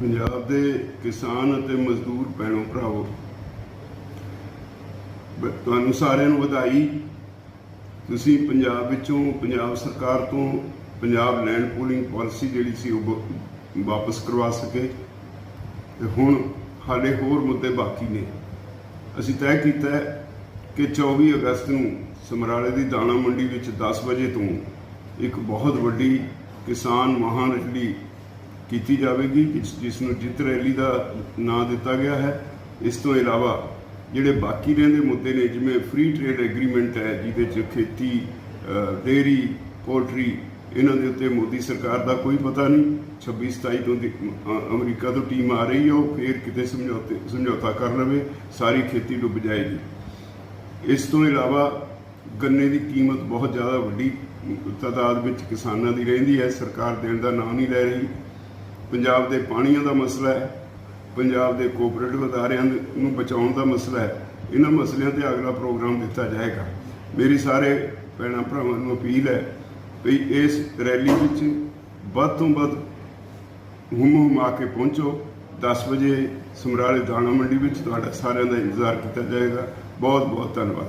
ਪੰਜਾਬ ਦੇ ਕਿਸਾਨ ਅਤੇ ਮਜ਼ਦੂਰ ਭੈਣੋ ਭਰਾਵੋ ਤੁਹਾਨੂੰ ਸਾਰਿਆਂ ਨੂੰ ਵਧਾਈ। ਤੁਸੀਂ ਪੰਜਾਬ ਵਿੱਚੋਂ, ਪੰਜਾਬ ਸਰਕਾਰ ਤੋਂ ਪੰਜਾਬ ਲੈਂਡ ਪੂਲਿੰਗ ਪਾਲਿਸੀ ਜਿਹੜੀ ਸੀ ਉਹ ਬ- ਵਾਪਸ ਕਰਵਾ ਸਕੇ। ਤੇ ਹੁਣ ਹਾਲੇ ਹੋਰ ਮੁੱਦੇ ਬਾਕੀ ਨੇ। ਅਸੀਂ ਤੈਅ ਕੀਤਾ ਕਿ 24 ਅਗਸਤ ਨੂੰ ਸਮਰਾਲੇ ਦੀ ਦਾਣਾ ਮੰਡੀ ਵਿੱਚ 10 ਵਜੇ ਤੋਂ ਇੱਕ ਬਹੁਤ ਵੱਡੀ ਕਿਸਾਨ ਮਹਾਨ ਰੈਲੀ ਕੀਤੀ ਜਾਵੇਗੀ ਜਿਸ ਜਿਸ ਨੂੰ ਜਿੱਤ ਰੈਲੀ ਦਾ ਨਾਂ ਦਿੱਤਾ ਗਿਆ ਹੈ। ਇਸ ਤੋਂ ਇਲਾਵਾ ਜਿਹੜੇ ਬਾਕੀ ਰਹਿੰਦੇ ਮੁੱਦੇ ਨੇ ਜਿਵੇਂ ਫ੍ਰੀ ਟ੍ਰੇਡ ਐਗਰੀਮੈਂਟ ਹੈ ਜਿਹਦੇ 'ਚ ਖੇਤੀ ਅ, ਡੇਅਰੀ ਪੋਲਟਰੀ ਇਹਨਾਂ ਦੇ ਉੱਤੇ ਮੋਦੀ ਸਰਕਾਰ ਦਾ ਕੋਈ ਪਤਾ ਨਹੀਂ। 26 27 ਤੋਂ ਅਮਰੀਕਾ ਤੋਂ ਟੀਮ ਆ ਰਹੀ ਹੈ ਉਹ ਫੇਰ ਕਿਤੇ ਸਮਝੌਤੇ ਸਮਝੌਤਾ ਕਰ ਲਵੇ ਸਾਰੀ ਖੇਤੀ ਡੁੱਬ ਜਾਏਗੀ। ਇਸ ਤੋਂ ਇਲਾਵਾ ਗੰਨੇ ਦੀ ਕੀਮਤ ਬਹੁਤ ਜ਼ਿਆਦਾ ਵੱਡੀ ਤਾਦਾਦ ਵਿੱਚ ਕਿਸਾਨਾਂ ਦੀ ਰਹਿੰਦੀ ਹੈ ਸਰਕਾਰ ਦੇਣ ਦਾ ਨਾਂ ਨਹੀਂ ਲੈ ਰਹੀ। ਪੰਜਾਬ ਦੇ ਪਾਣੀਆਂ ਦਾ ਮਸਲਾ ਹੈ, ਪੰਜਾਬ ਦੇ ਕੋਆਪਰੇਟਿਵ ਅਦਾਰਿਆਂ ਨੂੰ ਬਚਾਉਣ ਦਾ ਮਸਲਾ ਹੈ, ਇਹਨਾਂ ਮਸਲਿਆਂ ਤੇ ਅਗਲਾ ਪ੍ਰੋਗਰਾਮ ਦਿੱਤਾ ਜਾਏਗਾ। ਮੇਰੀ ਸਾਰੇ ਭੈਣਾਂ ਭਰਾਵਾਂ ਨੂੰ ਅਪੀਲ ਹੈ ਵੀ ਇਸ ਰੈਲੀ ਵਿੱਚ ਵੱਧ ਤੋਂ ਵੱਧ ਹੁਮ ਆ ਕੇ ਪਹੁੰਚੋ। 10 ਵਜੇ ਸਮਰਾਲੇ ਦਾਣਾ ਮੰਡੀ ਵਿੱਚ ਤੁਹਾਡਾ ਸਾਰਿਆਂ ਦਾ ਇੰਤਜ਼ਾਰ ਕੀਤਾ ਜਾਏਗਾ। ਬਹੁਤ ਬਹੁਤ ਧੰਨਵਾਦ।